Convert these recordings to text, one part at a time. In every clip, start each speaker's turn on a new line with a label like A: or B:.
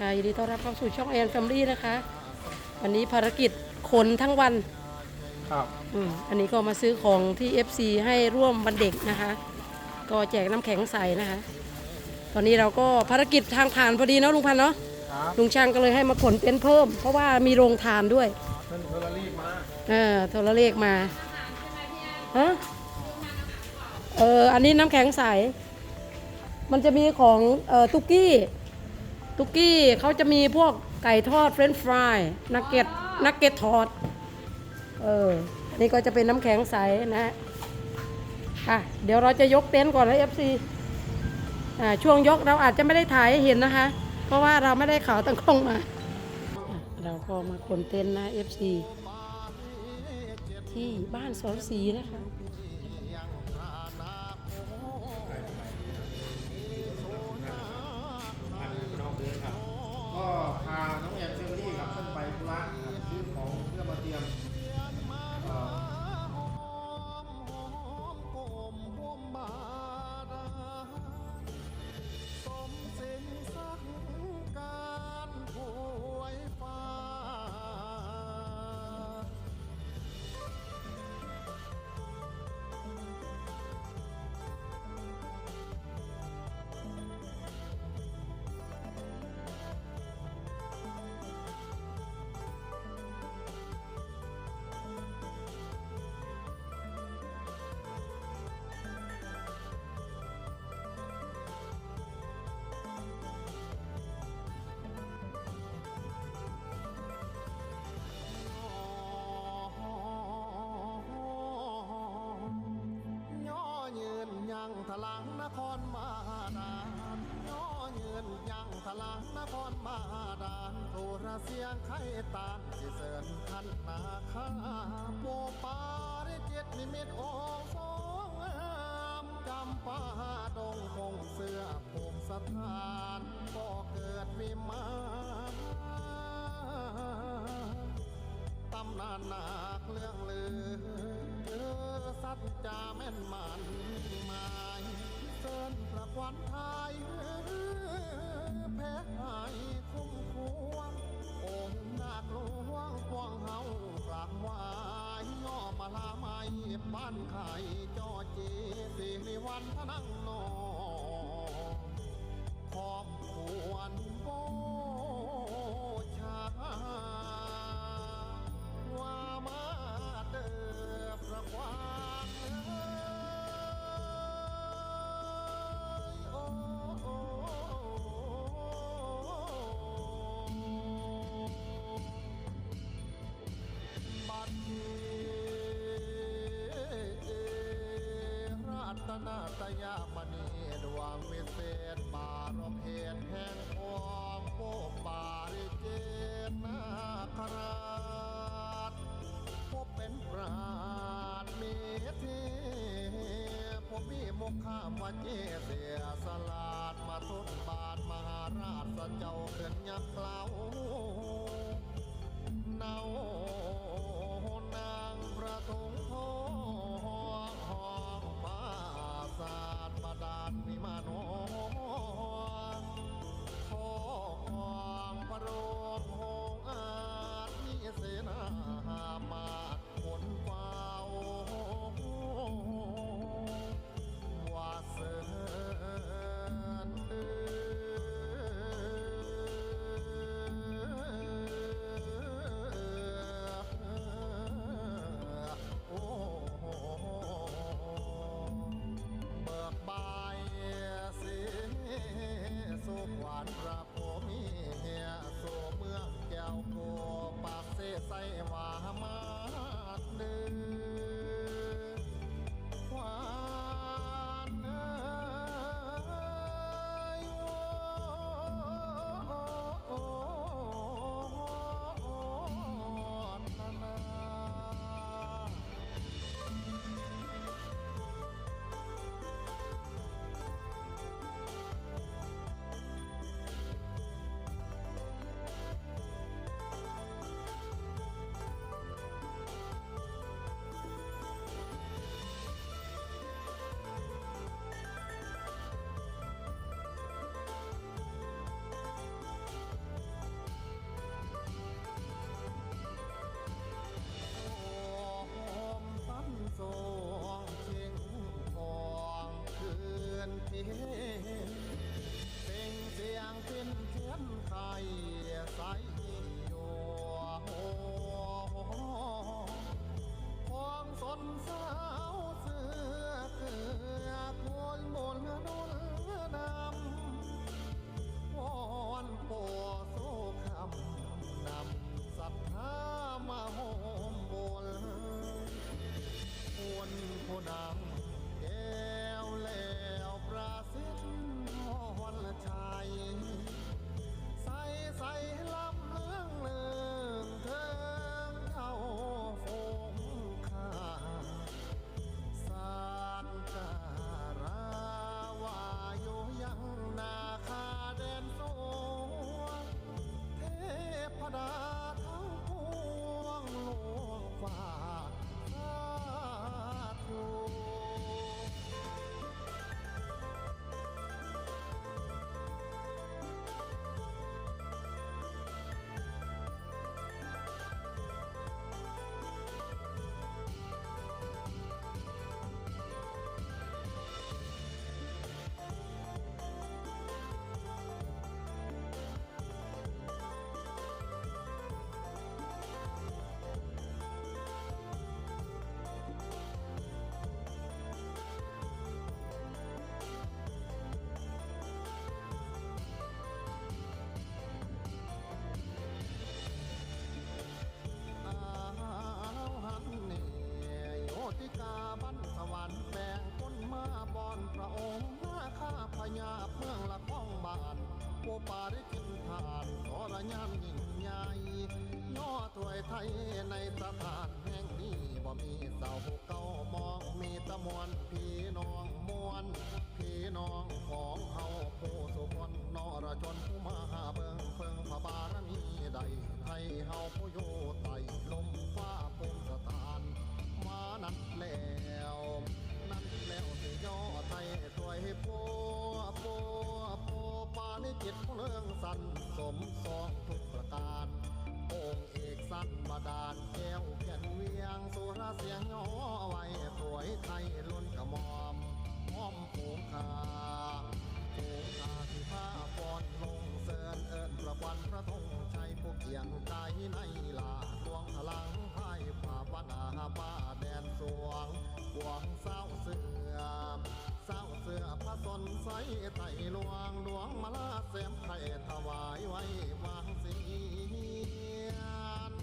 A: ค่ะยินดีต้อนรับเข้าสู่ช่องแอนแฟมลี่นะคะ วันนี้ภารกิจคนทั้งวัน
B: ครับ
A: อืมอันนี้ก็มาซื้อของที่ FC ให้ร่วมวันเด็กนะคะ ก็แจกน้ำแข็งใสนะคะ ตอนนี้เราก็ภารกิจทางผ่านพอดีเนาะลุงพันธุ์เนาะ
B: ครับ
A: ลุงช่างก็เลยให้มาขนเต็นท์เพิ่ม เพราะว่ามีโรงทานด้วย
B: เพิ่นเทอร์รี่มา
A: เออโทรเลขมาฮะเออ อันนี้น้ำแข็งใส มันจะมีของเออตุกกี้ ตุกกี้เขาจะมีพวกไก่ทอดเฟรนช์ฟรายนักเก็ตนักเก็ตทอดเอออันนี้ก็จะเป็นน้ำแข็งใสนะฮะอะเดี๋ยวเราจะยกเต็นท์ก่อนนะเอฟซีอ่าช่วงยกเราอาจจะไม่ได้ถ่ายให้เห็นนะคะ เพราะว่าเราไม่ได้ขาวตั้งกล้องมาอะเราก็มาขนเต็นท์นะเอฟซีที่บ้านสอนสีนะคะ
C: ลังนครมาดานโทรเสียงไข่ตานสิเสริญขันนาคาโมปาริจิตนิมิตองสองามจำปาดงคงเสื้อภูมิสถานก็เกิดวิมานตำนานนาคเรื่องลือเจอสัจจาแม่นมันหมายเสินประควันไทย พ้หายคุ้มควรองค์นาคลวงควงเฮากราไหวายย่อมาลาไม่ปั้นไข่จอเจีสิริวันทนังนอขอบคุณ นาตยามณีดวงวิเศษบารมเหตุแห่งองค์โปปาริเจนาคราชพบเป็นปราดมีทีผมมีมุขามวเจเสียสลาดมาทุนบาทมหาราชเจ้าขึ้นยักเกลาเนาาดานวิมานอ กาบันสวรรค์แบ่งต้นมาบอนพระองค์หน้าข้าพญาเมืองละข้องบานโอปาริกินทานทรยานยิ่งใหญ่ย่อถวยไทยในสถานแห่งนี้บ่มีเสาเก่ามองมีตะมวนพี่น้องมวนพี่น้องของเฮาผู้สุคนนรชนผู้มาเบิ่งเพิ่งพระบารมีใดไทยเฮาผู้อย นสมสองทุกประการองค์เอกสันบาดาลแก้วเขียนเวียงสุรเสียงย่อไว้ถวยไทยล้นกระหม่อมห้อมผูงคาผูงคาที่ผ้าฟอนลงเสินเอิญประวันพระธงชัยผู้เกียงกายในลาดวงพลังไพ่ฝ่าปัญหาบ้าแดนสวงหวงเศร้า สนใสไต่หลวงดวงมาลาเสมไทยถวายไว้วางเสียน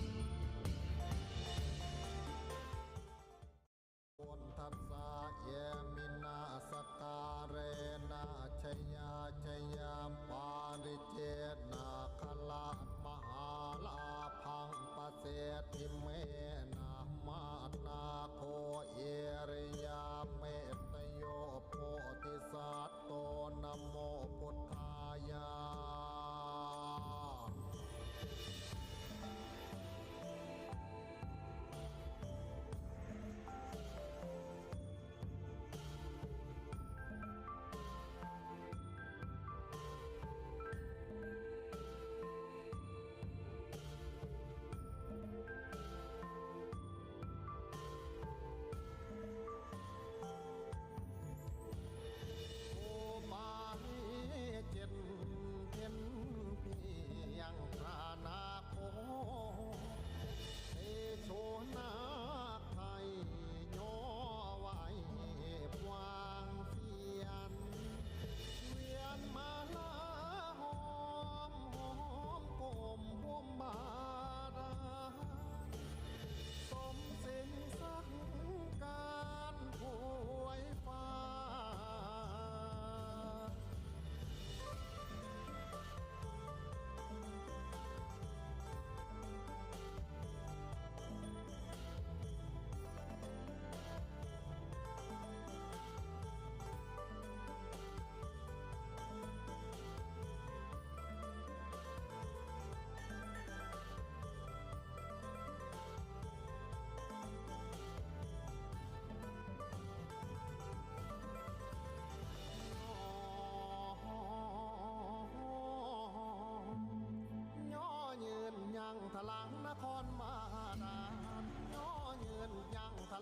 C: โอนทัสสะเยมินาสการเรนาชยาชยามปาริเจนาคลามหาลาพังปเสติเม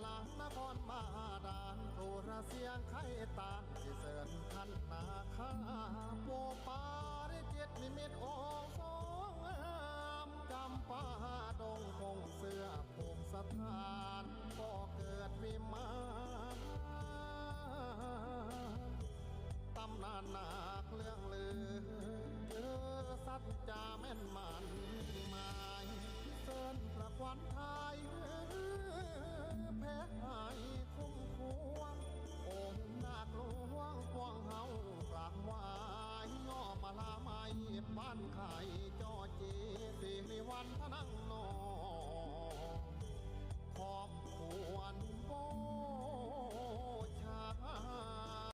C: ลังนครมาดานโทรเสียงไข่ตาสิเสริญขันนาคาโปปาได้เจ็ดนิมิตองสองามจำปาดงคงเสื้อภูมิสถานก็เกิดวิมานตำนานนัก